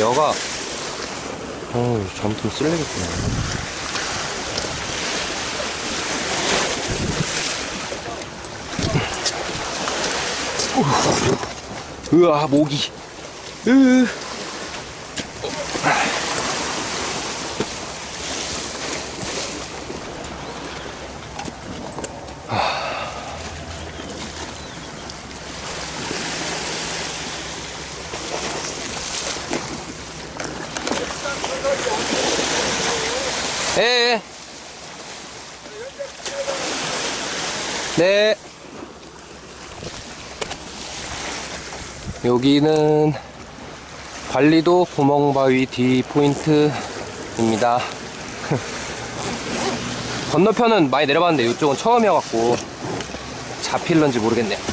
여가. 어 잘못하면 쓸리겠구나 으아 모기 으 예, 예. 네. 여기는 관리도 구멍바위 D 포인트입니다. 건너편은 많이 내려봤는데 이쪽은 처음이어갖고 잡힐런지 모르겠네요.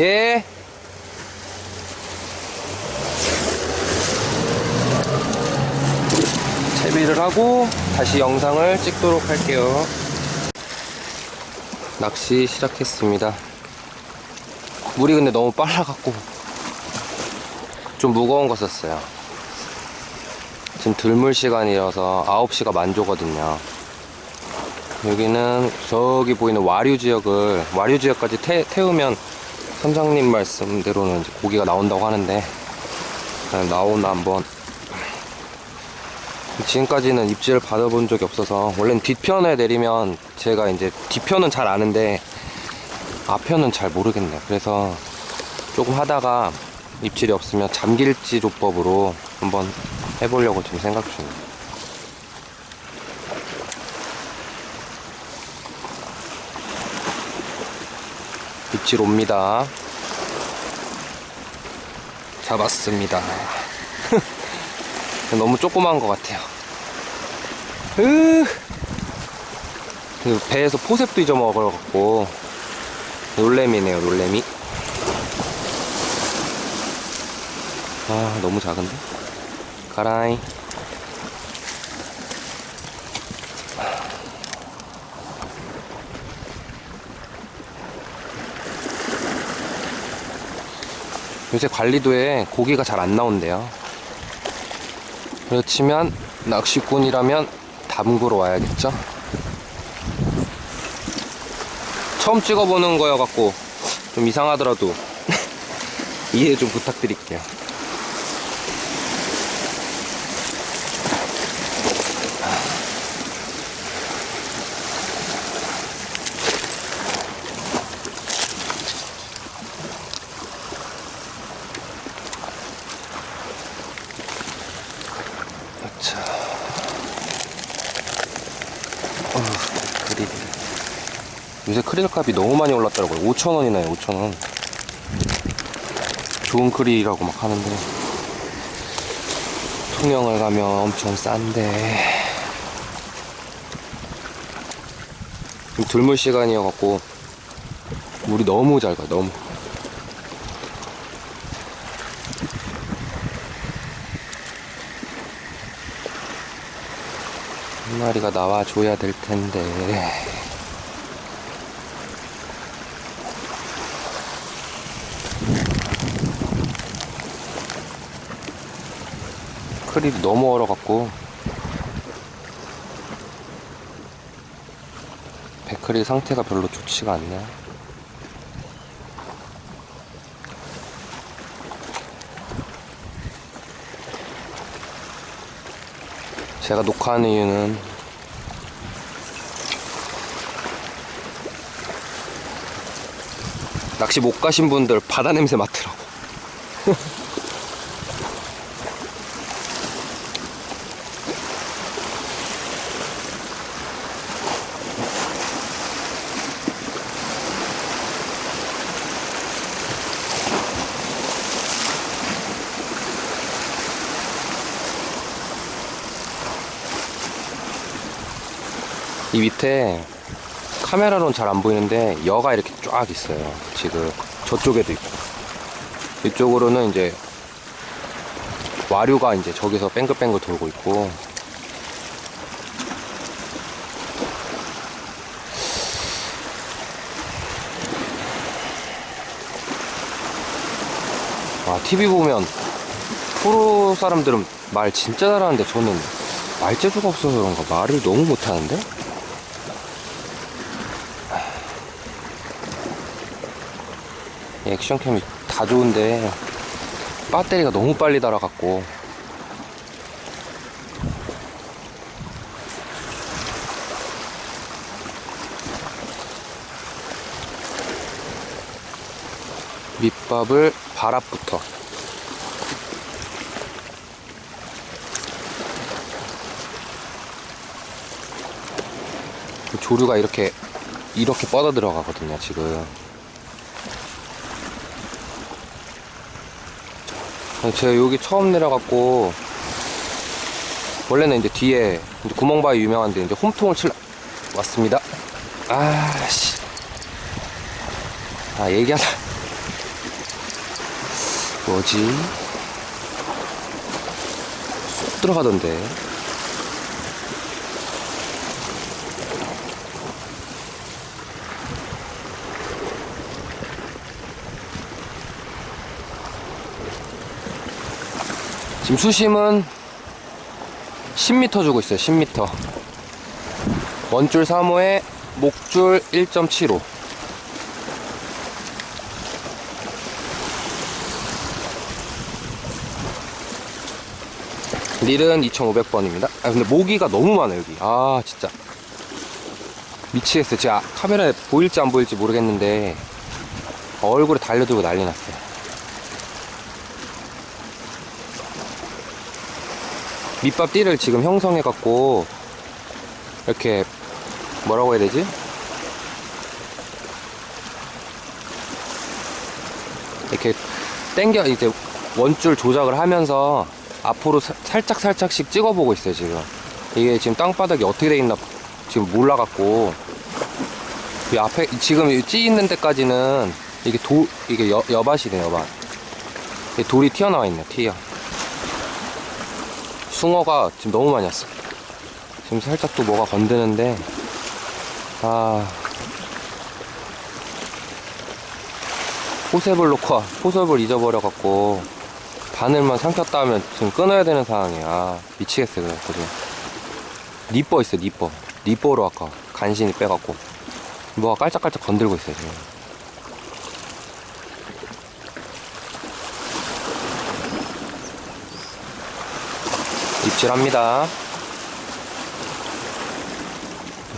예. 채비를 하고 다시 영상을 찍도록 할게요. 낚시 시작했습니다. 물이 근데 너무 빨라갖고 좀 무거운 거 썼어요. 지금 들물 시간이라서 9시가 만조거든요. 여기는 저기 보이는 와류 지역을 와류 지역까지 태, 태우면 선장님 말씀대로는 고기가 나온다고 하는데 나오나 한번 지금까지는 입질을 받아본 적이 없어서 원래는 뒤편에 내리면 제가 이제 뒤편은 잘 아는데 앞편은 잘 모르겠네요. 그래서 조금 하다가 입질이 없으면 잠길지 조법으로 한번 해보려고 지금 생각 중이에요. 입질 옵니다. 잡았습니다. 너무 조그만 것 같아요. 으, 그 배에서 포셉도 잊어먹어갖고 놀래미네요, 놀래미. 아, 너무 작은데? 가라이. 요새 관리도에 고기가 잘 안 나온대요. 그렇지만 낚시꾼이라면 담그러 와야겠죠? 처음 찍어보는 거여갖고 좀 이상하더라도 이해 좀 부탁드릴게요. 크릴 값이 너무 많이 올랐더라고요. 5,000원이나요, 5,000원. 좋은 크릴이라고 막 하는데, 통영을 가면 엄청 싼데, 지금 들물 시간이어갖고, 물이 너무 잘 가요, 너무. 한 마리가 나와줘야 될 텐데. 크릴이 너무 얼어갖고. 백크릴 상태가 별로 좋지가 않네. 제가 녹화하는 이유는 낚시 못 가신 분들 바다 냄새 맡으라고. 이 밑에 카메라로는 잘 안 보이는데 여가 이렇게 쫙 있어요. 지금 저쪽에도 있고. 이쪽으로는 이제 와류가 이제 저기서 뱅글뱅글 돌고 있고. 와 TV 보면 프로 사람들은 말 진짜 잘하는데 저는 말재주가 없어서 그런가? 말을 너무 못하는데 액션캠이 다 좋은데 배터리가 너무 빨리 달아갖고. 밑밥을 발 앞부터. 그 조류가 이렇게 이렇게 뻗어 들어가거든요 지금 제가 여기 처음 내려갖고 원래는 이제 뒤에 이제 구멍바위 유명한데 이제 홈통을 칠 왔습니다. 아씨. 아 얘기하다. 뭐지? 쏙 들어가던데 지금 수심은 10m 주고 있어요 10m 원줄 3호에 목줄 1.75 릴은 2500번입니다. 아 근데 모기가 너무 많아 여기. 아 진짜. 미치겠어요. 제가 카메라에 보일지 안 보일지 모르겠는데 얼굴에 달려들고 난리 났어요 밑밥 띠를 지금 형성해 갖고 이렇게 뭐라고 해야 되지? 이렇게 당겨 이제 원줄 조작을 하면서 앞으로 사- 살짝 살짝씩 찍어보고 있어요 지금. 이게 지금 땅바닥이 어떻게 돼 있나 지금 몰라갖고 이 앞에 지금 이찌 있는 데까지는 이게 도 이게 여, 여밭이네 여밭. 이 돌이 튀어나와 있네 튀어 숭어가 지금 너무 많이 왔어. 지금 살짝 또 뭐가 건드는데, 아. 포셉을 놓고, 와. 포셉을 잊어버려갖고, 바늘만 삼켰다 하면 지금 끊어야 되는 상황이야. 아, 미치겠어요, 그래, 지금. 니뻐 있어, 니뻐. 니뻐로 아까 간신히 빼갖고. 뭐가 깔짝깔짝 건들고 있어요, 지금. 입질합니다.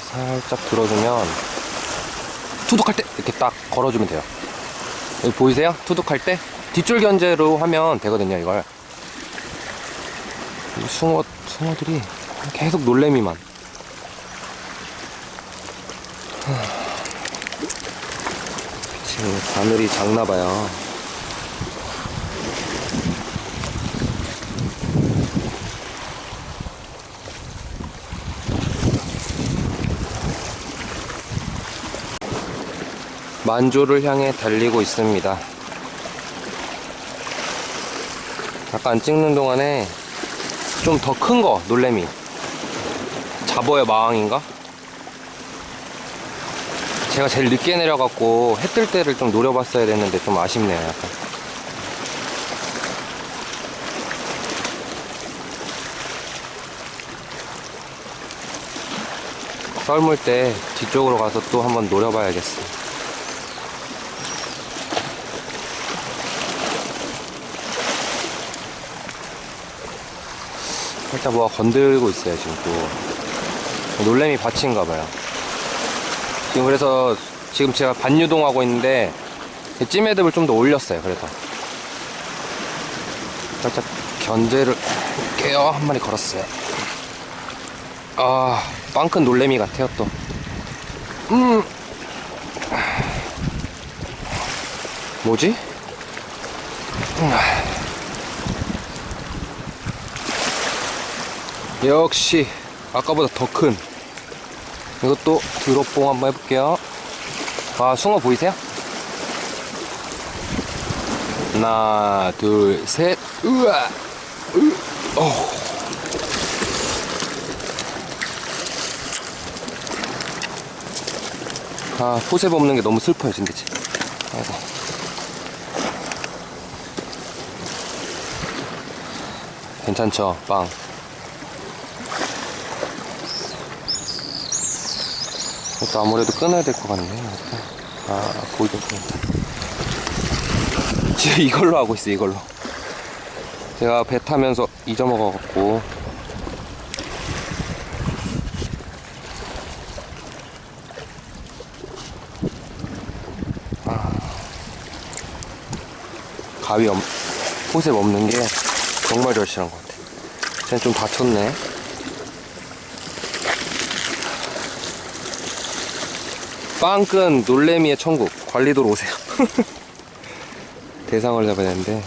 살짝 들어주면 투둑할 때 이렇게 딱 걸어주면 돼요. 여기 보이세요? 투둑할 때 뒷줄 견제로 하면 되거든요. 이걸 이 숭어 숭어들이 계속 놀래미만. 하. 지금 바늘이 작나봐요. 만조를 향해 달리고 있습니다. 잠깐 찍는 동안에 좀 더 큰 거, 놀래미. 자보의 마왕인가? 제가 제일 늦게 내려갖고 해 뜰 때를 좀 노려봤어야 됐는데 좀 아쉽네요, 약간. 썰물 때 뒤쪽으로 가서 또 한번 노려봐야겠어. 살짝 뭐가 건들고 있어요 지금 또 놀래미 밭인가 봐요 지금 그래서 지금 제가 반유동하고 있는데 찜해듭을 좀 더 올렸어요 그래서 살짝 견제를 할게요 한 마리 걸었어요 아 빵큰 놀래미 같아요 또 음. 뭐지? 음. 역시 아까보다 더 큰 이것도 드롭봉 한번 해볼게요. 와, 숭어 보이세요? 하나, 둘, 셋. 우와! 으, 어. 아, 포셉 없는 게 너무 슬퍼요, 진짜지. 아이고. 괜찮죠, 빵. 이것도 아무래도 끊어야 될 것 같네. 아, 보이긴 보인다. 지금 이걸로 하고 있어, 이걸로. 제가 배 타면서 잊어먹어갖고. 아. 가위 없, 포셉 없는 게 정말 절실한 것 같아. 쟤는 좀 다쳤네. 빵끈 놀래미의 천국 관리도로 오세요. 대상을 잡아야 되는데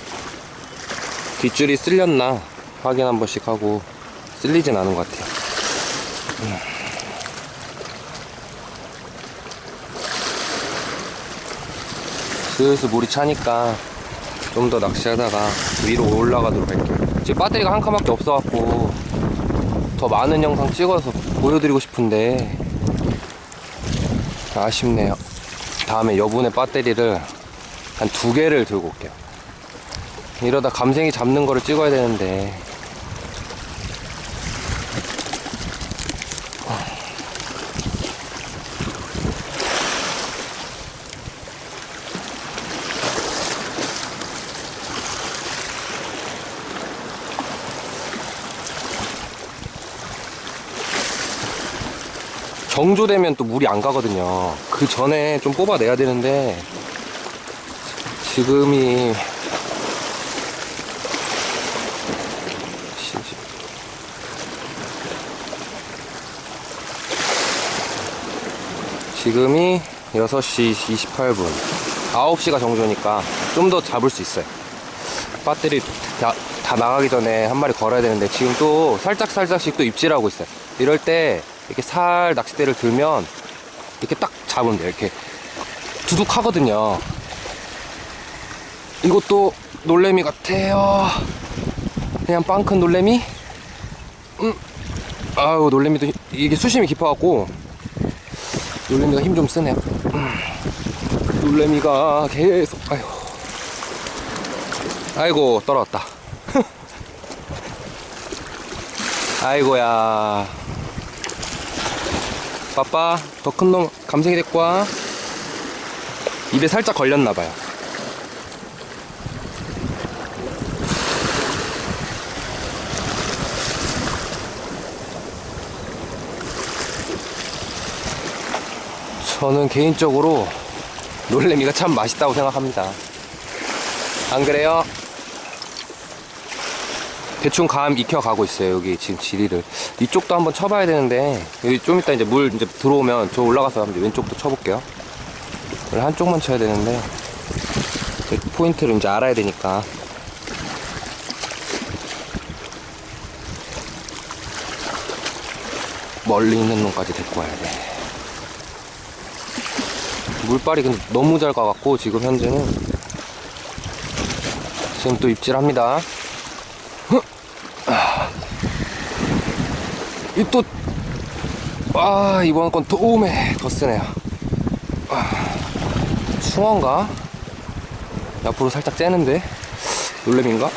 뒷줄이 쓸렸나 확인 한 번씩 하고 쓸리진 않은 것 같아요. 음. 슬슬 물이 차니까 좀 더 낚시하다가 위로 올라가도록 할게요. 지금 배터리가 한 칸밖에 없어갖고 더 많은 영상 찍어서 보여드리고 싶은데 아쉽네요. 다음에 여분의 배터리를 한 두 개를 들고 올게요. 이러다 감생이 잡는 거를 찍어야 되는데. 정조되면 또 물이 안 가거든요. 그 전에 좀 뽑아내야 되는데 지금이 지금이 6시 28분. 9시가 정조니까 좀 더 잡을 수 있어요. 배터리 다, 다 나가기 전에 한 마리 걸어야 되는데 지금 또 살짝살짝씩 또 입질하고 있어요. 이럴 때 이렇게 살 낚싯대를 들면 이렇게 딱 잡으면 돼요. 이렇게 두둑 하거든요. 이것도 놀래미 같아요. 그냥 빵큰 놀래미? 음. 아유, 놀래미도 힘- 이게 수심이 깊어갖고 놀래미가 힘 좀 쓰네요. 음. 놀래미가 계속, 아유. 아이고, 떨어졌다. 아이고야. 빠빠 더 큰 놈 감생이 데리고 와 입에 살짝 걸렸나봐요. 저는 개인적으로 놀래미가 참 맛있다고 생각합니다. 안 그래요? 대충 감 익혀가고 있어요 여기 지금 지리를. 이쪽도 한번 쳐봐야 되는데 여기 좀 이따 이제 물 이제 들어오면 저 올라가서 이제 왼쪽도 쳐볼게요. 한쪽만 쳐야 되는데 그 포인트를 이제 알아야 되니까. 멀리 있는 놈까지 데리고 와야 돼. 물빨이 근데 너무 잘 가갖고 지금 현재는. 지금 또 입질합니다 이 또, 아, 이번 건또 오메, 더 쓰네요. 아, 숭어인가? 옆으로 살짝 째는데? 놀래미인가?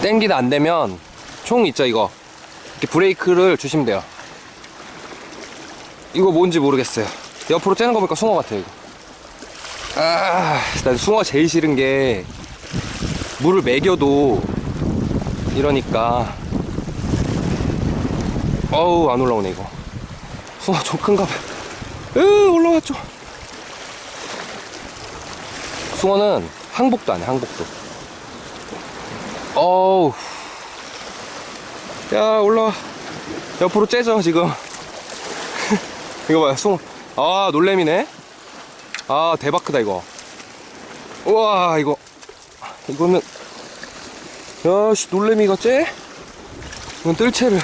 땡기다 안 되면, 총 있죠, 이거. 이렇게 브레이크를 주시면 돼요. 이거 뭔지 모르겠어요. 옆으로 째는 거 보니까 숭어 같아요, 이거. 아, 난 숭어 제일 싫은 게, 물을 먹여도, 이러니까, 어우 안 올라오네 이거. 숭어 좀 큰가 봐요 으 올라왔죠. 숭어는 항복도 안해 항복도. 어우. 야 올라와. 옆으로 째죠 지금. 이거 봐요 숭어. 아 놀래미네. 아 대박 크다 이거. 우와 이거. 이거는 야씨 놀래미가 째? 이건 뜰채를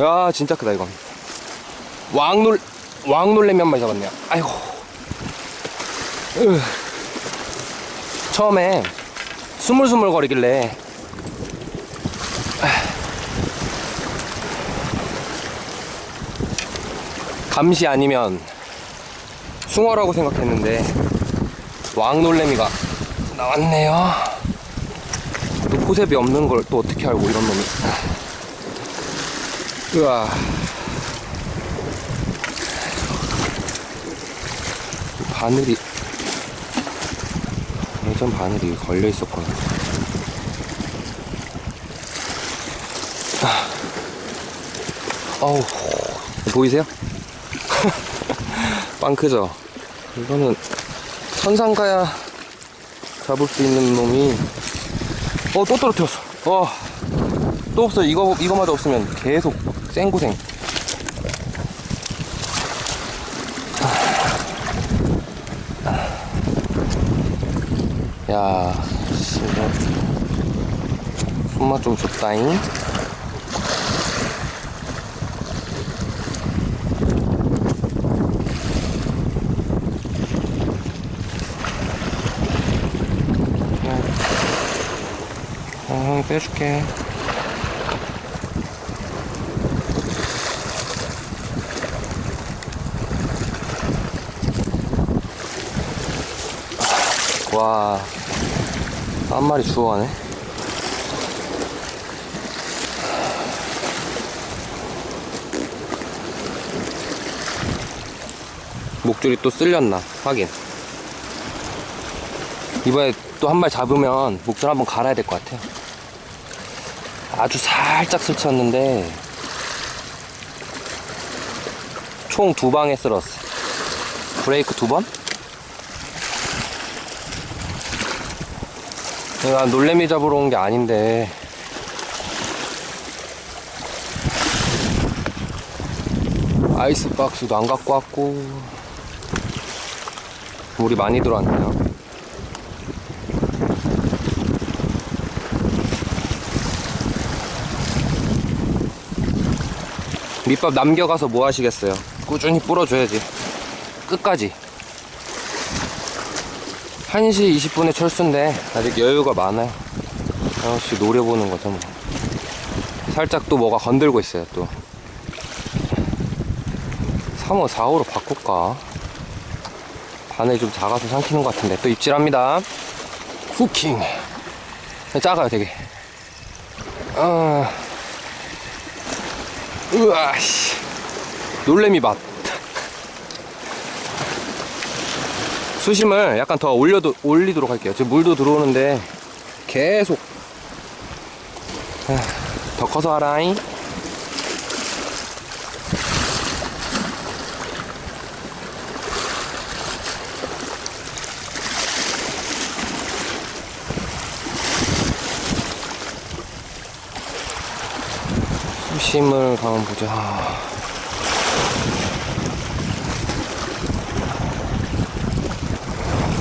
야 진짜 크다 이건 왕놀 왕놀래미 한 마리 잡았네요. 아이고. 으. 처음에 스물스물 거리길래 감시 아니면 숭어라고 생각했는데 왕놀래미가 나왔네요. 또 포셉이 없는 걸 또 어떻게 알고 이런 놈이 으아 바늘이 예전 바늘이 걸려 있었구나 아. 어우 보이세요? 빵 크죠? 이거는 천상 가야 잡을 수 있는 놈이 어 또 떨어뜨렸어 어또 없어 이거 이거마다 없으면 계속 생고생 야 진짜 손맛 좀 좋다잉. 빼줄게. 와, 한 마리 주워가네. 목줄이 또 쓸렸나 확인. 이번에 또 한 마리 잡으면 목줄 한번 갈아야 될 것 같아요. 아주 살짝 스쳤는데 총 두 방에 쓸었어. 브레이크 두 번? 내가 놀래미 잡으러 온 게 아닌데 아이스박스도 안 갖고 왔고 물이 많이 들어왔네요. 밑밥 남겨가서 뭐 하시겠어요? 꾸준히 뿌려줘야지. 끝까지. 1시 20분에 철수인데 아직 여유가 많아요. 역시 노려보는 거죠 뭐. 살짝 또 뭐가 건들고 있어요 또. 3호 4호로 바꿀까? 바늘이 좀 작아서 삼키는 것 같은데 또 입질합니다. 후킹. 작아요 되게. 아. 우와, 씨. 놀래미 맛. 수심을 약간 더 올려도, 올리도록 할게요. 지금 물도 들어오는데 계속. 아, 더 커서 하라잉. 수심을 가만 보자.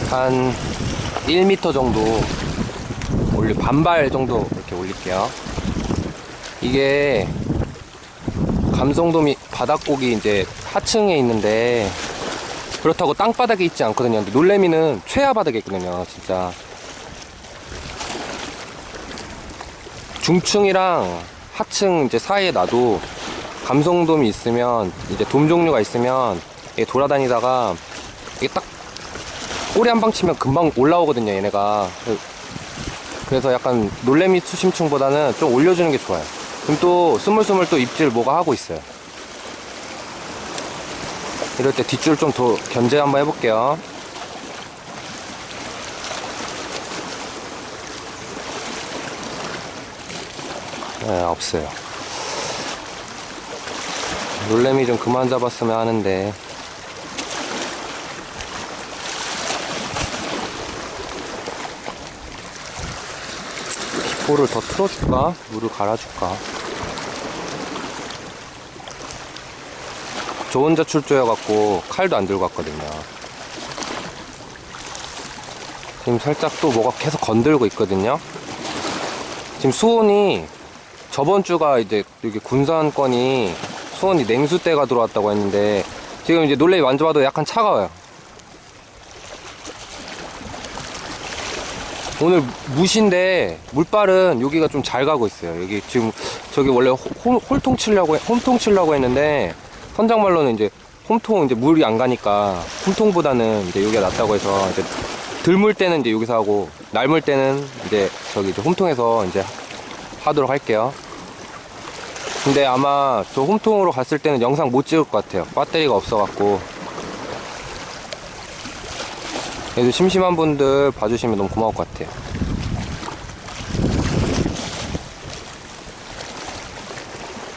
한 1m 정도 올리 반발 정도 이렇게 올릴게요. 이게 감성돔이 바닥고기 이제 하층에 있는데 그렇다고 땅바닥에 있지 않거든요. 근데 놀래미는 최하 바닥에 있거든요. 진짜 중층이랑 하층 이제 사이에 놔도 감성돔이 있으면 이제 돔 종류가 있으면 돌아다니다가 이게 딱 꼬리 한 방 치면 금방 올라오거든요 얘네가. 그래서 약간 놀래미 수심층보다는 좀 올려주는 게 좋아요. 그럼 또 스물스물 또 입질 뭐가 하고 있어요. 이럴 때 뒷줄 좀 더 견제 한번 해볼게요. 네 없어요. 놀래미 좀 그만 잡았으면 하는데 기포를 더 틀어줄까? 물을 갈아줄까? 저 혼자 출조해갖고 칼도 안 들고 왔거든요. 지금 살짝 또 뭐가 계속 건들고 있거든요. 지금 수온이 저번 주가 이제 여기 군산권이 수원이 냉수대가 들어왔다고 했는데 지금 이제 놀래미 만져봐도 약간 차가워요. 오늘 무신데 물발은 여기가 좀 잘 가고 있어요. 여기 지금 저기 원래 홀, 홀통 치려고 해- 홈통 치려고 했는데 선장말로는 이제 홈통 이제 물이 안 가니까 홈통보다는 이제 여기가 낫다고 해서 이제 들물 때는 이제 여기서 하고 날물 때는 이제 저기 이제 홈통에서 이제 하도록 할게요. 근데 아마 저 홈통으로 갔을 때는 영상 못 찍을 것 같아요. 배터리가 없어 갖고. 그래도 심심한 분들 봐주시면 너무 고마울 것 같아요.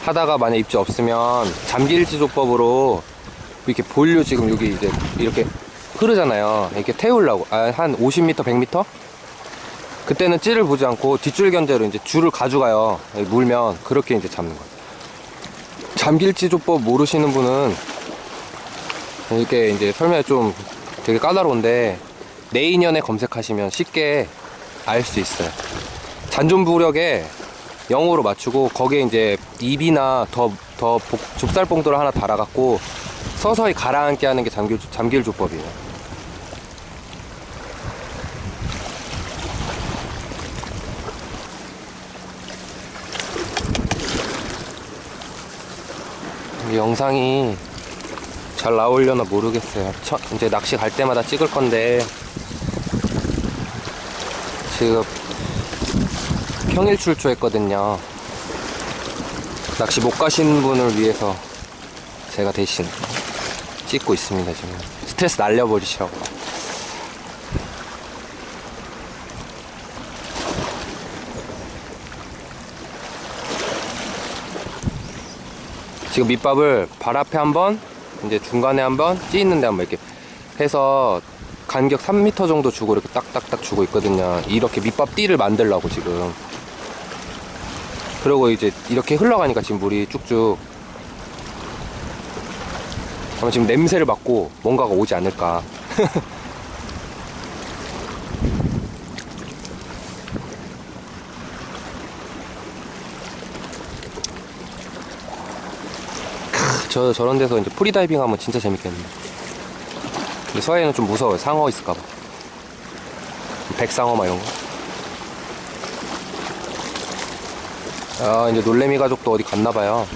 하다가 만약 입지 없으면 잠길지조법으로 이렇게 본류 지금 여기 이제 이렇게 흐르잖아요. 이렇게 태우려고 아, 한 50m, 100m? 그때는 찌를 보지 않고 뒷줄 견제로 이제 줄을 가져가요. 물면 그렇게 이제 잡는 거예요. 잠길지조법 모르시는 분은 이렇게 이제 설명이 좀 되게 까다로운데 내인연에 검색하시면 쉽게 알 수 있어요. 잔존부력에 0으로 맞추고 거기에 이제 입이나 더, 더 복- 좁쌀봉도를 하나 달아갖고 서서히 가라앉게 하는 게 잠길, 잠길 조법이에요. 이 영상이 잘 나오려나 모르겠어요. 첫, 이제 낚시 갈 때마다 찍을 건데 지금 평일 출조했거든요. 낚시 못 가시는 분을 위해서 제가 대신 찍고 있습니다, 지금. 스트레스 날려버리시라고. 지금 밑밥을 발 앞에 한 번, 이제 중간에 한 번, 찌 있는데 한 번 이렇게 해서 간격 3m 정도 주고 이렇게 딱딱딱 주고 있거든요. 이렇게 밑밥 띠를 만들라고 지금. 그리고 이제 이렇게 흘러가니까 지금 물이 쭉쭉. 아마 지금 냄새를 맡고 뭔가가 오지 않을까. 저 저런 데서 이제 프리다이빙 하면 진짜 재밌겠는데. 근데 서해는 좀 무서워요. 상어 있을까봐. 백상어 막 이런 거. 아, 이제 놀래미 가족도 어디 갔나봐요.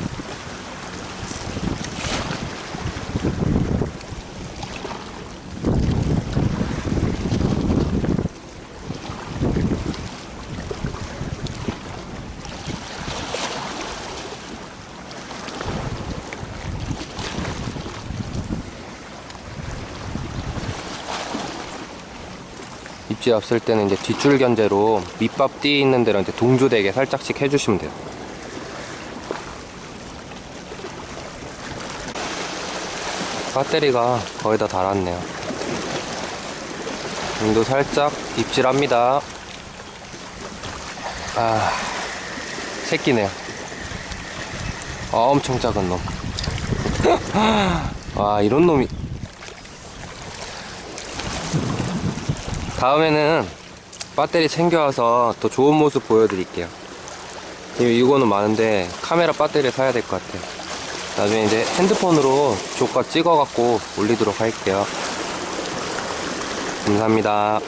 입지 없을 때는 이제 뒷줄 견제로 밑밥 띠 있는 데로 이제 동조되게 살짝씩 해주시면 돼요. 배터리가 거의 다 달았네요. 눈도 살짝 입질합니다. 아, 새끼네요. 아, 엄청 작은 놈. 와, 이런 놈이. 다음에는 배터리 챙겨와서 더 좋은 모습 보여드릴게요. 지금 이거는 많은데 카메라 배터리 사야 될 것 같아요. 나중에 이제 핸드폰으로 조가 찍어갖고 올리도록 할게요. 감사합니다.